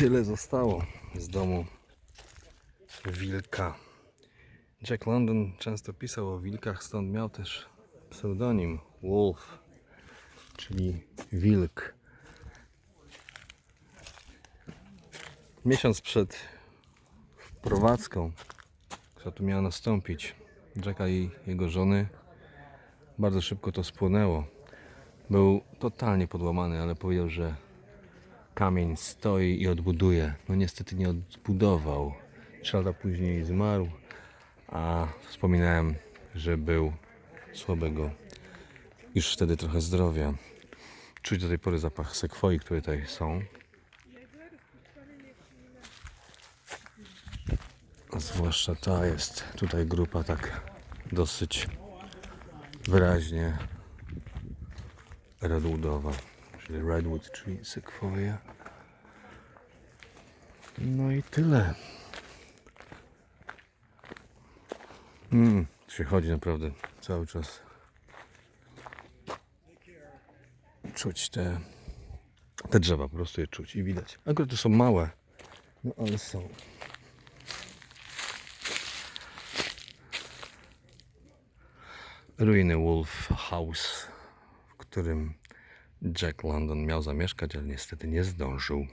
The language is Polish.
tyle zostało z domu wilka. Jack London często pisał o wilkach, stąd miał też pseudonim Wolf, czyli wilk. Miesiąc przed wprowadzką, która tu miała nastąpić, Jacka i jego żony, bardzo szybko to spłonęło. Był totalnie podłamany, ale powiedział, że kamień stoi i odbuduje. No niestety nie odbudował. Trzy lata później zmarł, a wspominałem, że był słabego już wtedy trochę zdrowia. Czuć do tej pory zapach sekwoi, które tutaj są. A zwłaszcza ta jest tutaj grupa tak dosyć wyraźnie redwoodowa, czyli redwood, czyli sekwoja. No i tyle. Mm, się chodzi naprawdę cały czas. Czuć te, te drzewa, po prostu je czuć i widać. Akurat to są małe, no ale są. Ruiny Wolf House, w którym Jack London miał zamieszkać, ale niestety nie zdążył.